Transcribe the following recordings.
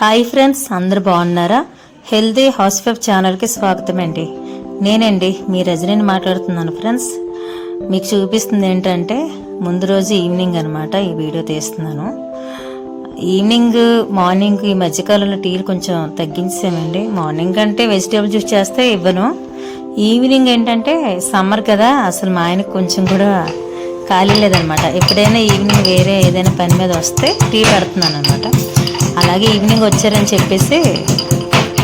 Hi friends అందరు బాగున్నారా? Healthy house wife ఛానల్కి స్వాగతం అండి నేనండి మీ రజనీని మాట్లాడుతున్నాను ఫ్రెండ్స్. మీకు చూపిస్తుంది ఏంటంటే ముందు రోజు ఈవినింగ్ అనమాట ఈ వీడియో తీస్తున్నాను. ఈవినింగ్ మార్నింగ్ ఈ మధ్యకాలంలో టీలు కొంచెం తగ్గించామండి మార్నింగ్ అంటే వెజిటేబుల్ జ్యూస్ చేస్తే ఇవ్వను. ఈవినింగ్ ఏంటంటే సమ్మర్ కదా అసలు మా ఆయనకు కొంచెం కూడా ఖాళీ లేదనమాట ఎప్పుడైనా ఈవినింగ్ వేరే ఏదైనా పని మీద వస్తే టీ పెడుతున్నాను అనమాట అలాగే ఈవినింగ్ వచ్చారని చెప్పేసి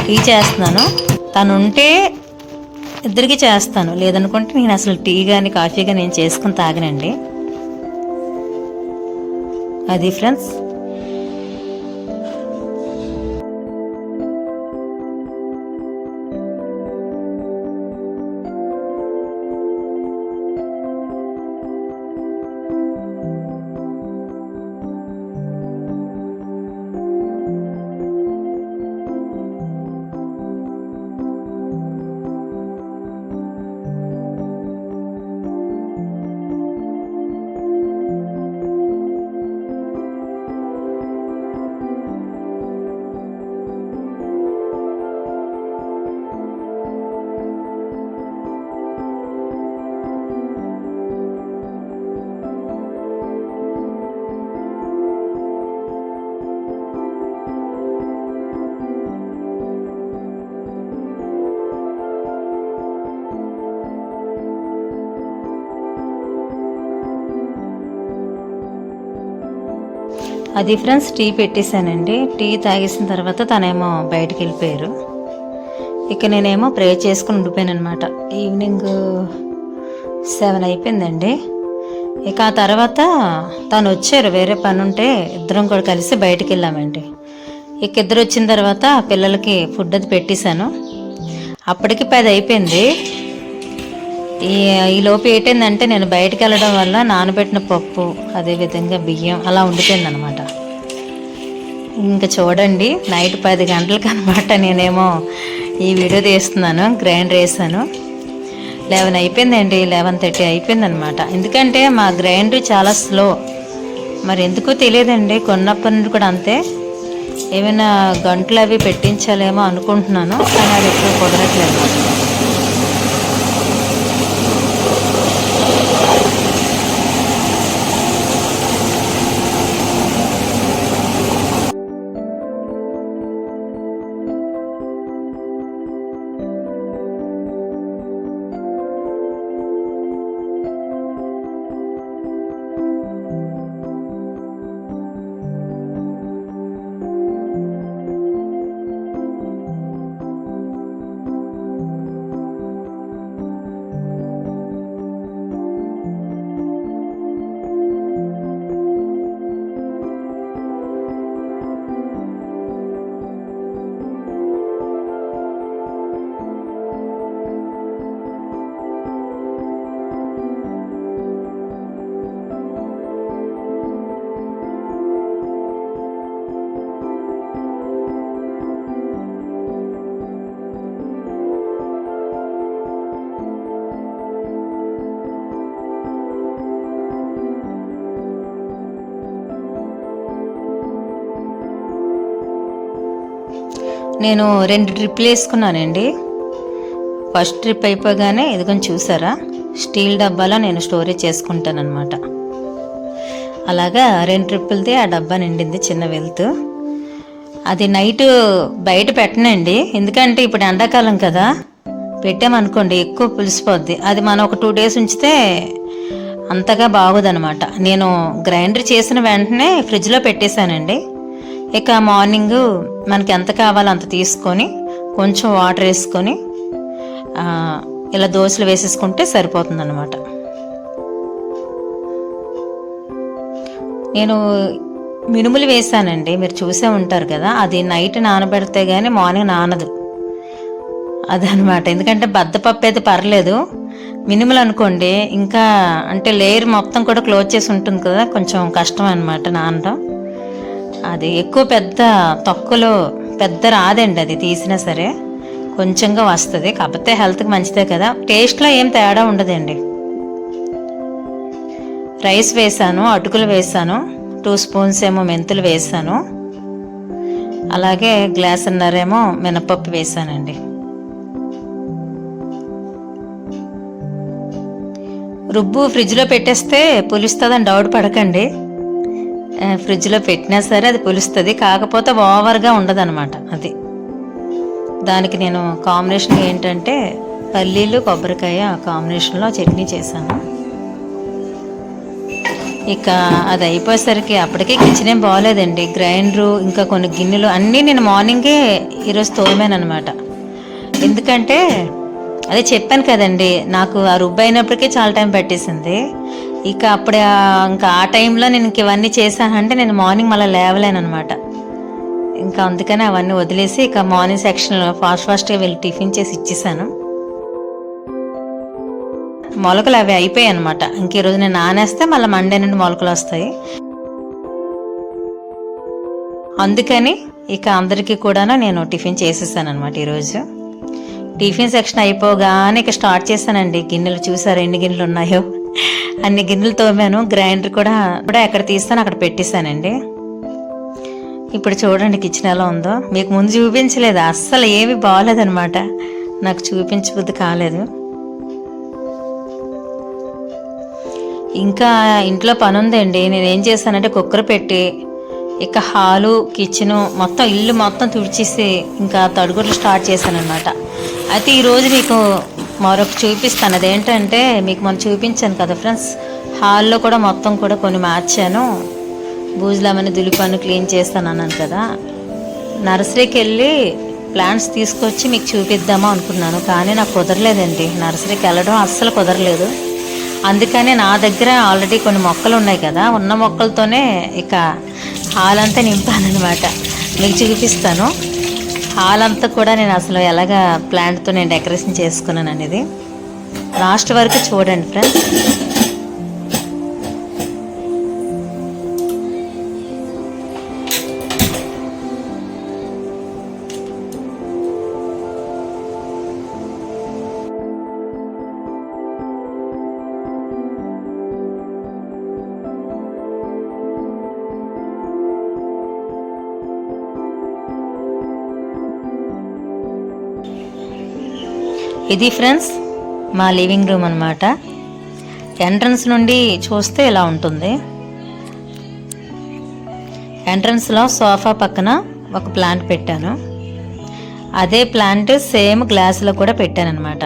టీ చేస్తున్నాను. తను ఉంటే ఇద్దరికి చేస్తాను. లేదనుకుంటే నేను అసలు టీ కానీ కాఫీ కానీ నేను చేసుకుని తాగనండి. అది ఫ్రెండ్స్. అది ఫ్రెండ్స్ టీ పెట్టేశానండి. టీ తాగేసిన తర్వాత తనేమో బయటికి వెళ్ళిపోయారు ఇక నేనేమో ప్రే చేసుకుని ఉండిపోయాను అనమాట ఈవినింగ్ సెవెన్ అయిపోయిందండి. ఇక ఆ తర్వాత తను వచ్చారు వేరే పని ఉంటే ఇద్దరం కూడా కలిసి బయటికి వెళ్ళామండి ఇక ఇద్దరు వచ్చిన తర్వాత పిల్లలకి ఫుడ్ అది పెట్టేశాను. అప్పటికి పది అయిపోయింది. ఈ ఈ లోపు ఏంటంటే నేను బయటకు వెళ్ళడం వల్ల నానబెట్టిన పప్పు అదేవిధంగా బియ్యం అలా ఉండిపోయింది అనమాట ఇంకా చూడండి నైట్ పది గంటలకు అనమాట నేనేమో ఈ వీడియో తీస్తున్నాను గ్రైండర్ వేసాను లెవెన్ అయిపోయిందండి లెవెన్ థర్టీ అయిపోయింది అనమాట ఎందుకంటే మా గ్రైండర్ చాలా స్లో. మరి ఎందుకో తెలియదండి కొన్నప్పటి నుండి కూడా అంతే. ఏమైనా గంటలు అవి పెట్టించాలేమో అనుకుంటున్నాను కానీ అది ఎప్పుడు కుదరట్లేదు. నేను రెండు ట్రిప్లు వేసుకున్నానండి. ఫస్ట్ ట్రిప్ అయిపోగానే ఇదిగోని చూసారా? స్టీల్ డబ్బాలో నేను స్టోరేజ్ చేసుకుంటానమాట అలాగా రెండు ట్రిప్పులది ఆ డబ్బా నిండింది చిన్న వెళ్తూ అది నైట్ బయట పెట్టనండి. ఎందుకంటే ఇప్పుడు ఎండాకాలం కదా. పెట్టామనుకోండి ఎక్కువ పులిసిపోద్ది. అది మనం ఒక టూ డేస్ ఉంచితే అంతగా బాగోదనమాట నేను గ్రైండర్ చేసిన వెంటనే ఫ్రిడ్జ్లో పెట్టేశానండి. ఇక మార్నింగ్ మనకి ఎంత కావాలో అంత తీసుకొని కొంచెం వాటర్ వేసుకొని ఇలా దోశలు వేసేసుకుంటే సరిపోతుందన్నమాట. నేను మినుములు వేసానండి మీరు చూసే ఉంటారు కదా అది నైట్ నానబెడితే కానీ మార్నింగ్ నానదు. అదనమాట ఎందుకంటే బద్దపప్పు అయితే పర్లేదు. మినుములు అనుకోండి ఇంకా అంటే లేయర్ మొత్తం కూడా క్లోజ్ చేసి ఉంటుంది కదా కొంచెం కష్టం అనమాట నానడం. అది ఎక్కువ పెద్ద తొక్కలో పెద్ద రాదండి అది తీసినా సరే. కొంచెంగా వస్తుంది. కాకపోతే హెల్త్కి మంచిదే కదా. టేస్ట్లో ఏం తేడా ఉండదండి. రైస్ వేసాను అటుకులు వేసాను టూ స్పూన్స్ ఏమో మెంతులు వేసాను. అలాగే గ్లాసున్నరేమో మినపప్పు వేసానండి. రుబ్బు ఫ్రిడ్జ్లో పెట్టేస్తే పులుస్తుందని డౌట్ పడకండి. ఫ్రిడ్జ్లో పెట్టినా సరే అది పులుస్తుంది కాకపోతే ఓవర్గా ఉండదనమాట అది. దానికి నేను కాంబినేషన్ ఏంటంటే పల్లీలు కొబ్బరికాయ కాంబినేషన్లో చట్నీ చేశాను. ఇక అది అయిపోయేసరికి అప్పటికే కిచెన్ ఏం బాగోలేదండి గ్రైండరు ఇంకా కొన్ని గిన్నెలు అన్నీ నేను మార్నింగే ఈరోజు తోమాను అనమాట ఎందుకంటే అదే చెప్పాను కదండి నాకు ఆ రుబ్బు అయినప్పటికీ చాలా టైం పట్టేసింది. ఇక అప్పుడు ఇంకా ఆ టైంలో నేను ఇంక ఇవన్నీ చేశానంటే నేను మార్నింగ్ మళ్ళీ లేవలేను అనమాట ఇంకా అందుకని అవన్నీ వదిలేసి ఇక మార్నింగ్ సెక్షన్లో ఫాస్ట్ ఫాస్ట్గా వెళ్ళి టిఫిన్ చేసి ఇచ్చేసాను. మొలకలు అవి అయిపోయాయి అనమాట ఇంక ఈరోజు నేను నానేస్తే మళ్ళీ మండే నుండి మొలకలు వస్తాయి. అందుకని ఇక అందరికీ కూడా నేను టిఫిన్ చేసేసాను అనమాట ఈరోజు టిఫిన్ సెక్షన్ అయిపోగానే ఇక స్టార్ట్ చేశానండి. గిన్నెలు చూసారు ఎన్ని గిన్నెలు ఉన్నాయో? అన్ని గిన్నెలు తోమాను. గ్రైండర్ కూడా కూడా ఎక్కడ తీస్తాను అక్కడ పెట్టేశానండి. ఇప్పుడు చూడండి కిచెన్ ఎలా ఉందో. మీకు ముందు చూపించలేదు. అస్సలు ఏమి బాగాలేదనమాట నాకు చూపించబుద్ధి కాలేదు. ఇంకా ఇంట్లో పని ఉందండి నేను ఏం చేశానంటే కుక్కర్ పెట్టి ఇక హాలు కిచెను మొత్తం ఇల్లు మొత్తం తుడిచేసి ఇంకా తడుగులు స్టార్ట్ చేశాను అనమాట అయితే ఈరోజు మీకు మరొక చూపిస్తాను. అదేంటంటే మీకు మనం చూపించాను కదా ఫ్రెండ్స్ హాల్లో కూడా మొత్తం కూడా కొన్ని మార్చాను. బూజులమని దులిపాను క్లీన్ చేస్తాను అన్నాను కదా. నర్సరీకి వెళ్ళి ప్లాంట్స్ తీసుకొచ్చి మీకు చూపిద్దామా అనుకున్నాను కానీ నాకు కుదరలేదండి. నర్సరీకి వెళ్ళడం అస్సలు కుదరలేదు. అందుకనే నా దగ్గర ఆల్రెడీ కొన్ని మొక్కలు ఉన్నాయి కదా ఉన్న మొక్కలతోనే ఇక హాల్ అంతా నింపాను అనమాట మీకు చూపిస్తాను. హాల్ అంతా కూడా నేను అసలు ఎలాగ ప్లాంట్తో నేను డెకరేషన్ చేసుకున్నాను అనేది లాస్ట్ వరకు చూడండి ఫ్రెండ్స్ ఇది ఫ్రెండ్స్ మా లివింగ్ రూమ్ అనమాట ఎంట్రన్స్ నుండి చూస్తే ఇలా ఉంటుంది. ఎంట్రన్స్లో సోఫా పక్కన ఒక ప్లాంట్ పెట్టాను. అదే ప్లాంట్ సేమ్ గ్లాసులో కూడా పెట్టాను అనమాట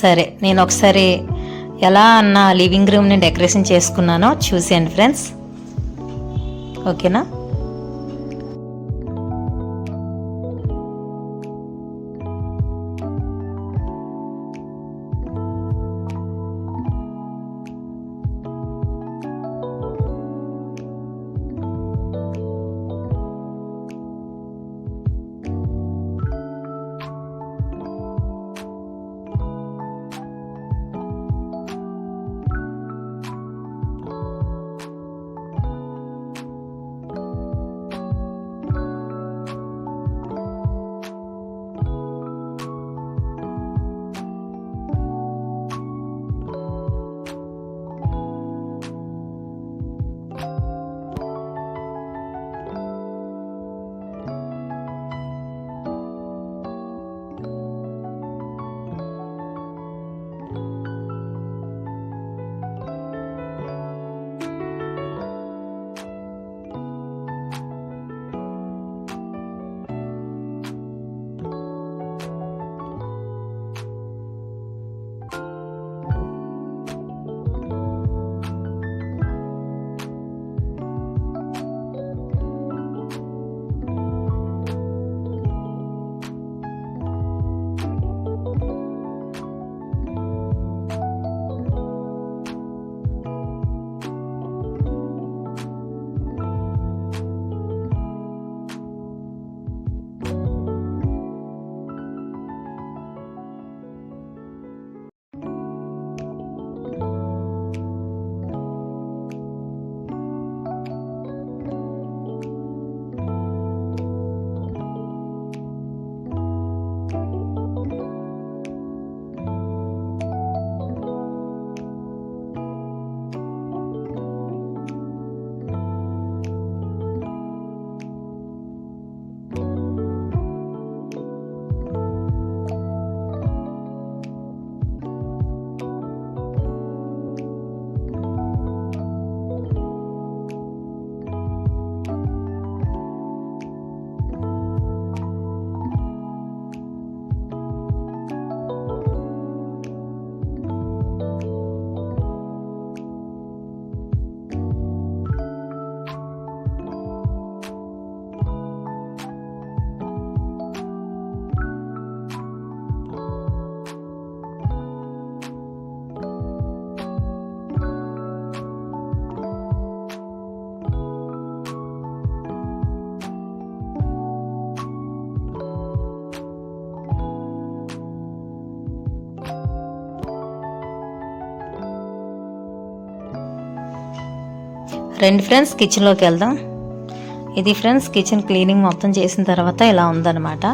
సరే నేను ఒకసారి ఎలా నా లివింగ్ రూమ్ని డెకరేషన్ చేసుకున్నానో చూసేయండి ఫ్రెండ్స్. ఓకేనా? రెండు ఫ్రెండ్స్ కిచెన్లోకి వెళ్దాం. ఇది ఫ్రెండ్స్ కిచెన్ క్లీనింగ్ మొత్తం చేసిన తర్వాత ఇలా ఉందన్నమాట.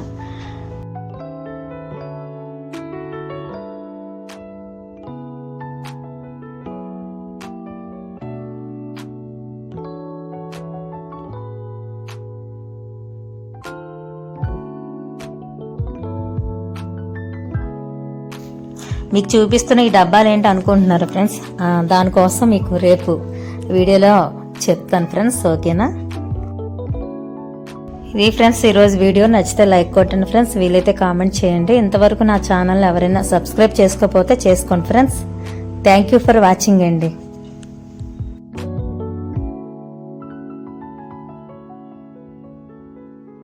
మీకు చూపిస్తున్న ఈ డబ్బాలు ఏంటి అనుకుంటున్నారు ఫ్రెండ్స్? దానికోసం మీకు రేపు వీడియోలో చెప్తాను ఫ్రెండ్స్ ఓకేనా? ఇది ఫ్రెండ్స్ ఈరోజు వీడియో నచ్చితే లైక్ కొట్టండి ఫ్రెండ్స్ వీలైతే కామెంట్ చేయండి. ఇంతవరకు నా ఛానల్ ఎవరైనా సబ్స్క్రైబ్ చేసుకోకపోతే చేసుకోండి friends. Thank you for watching అండి.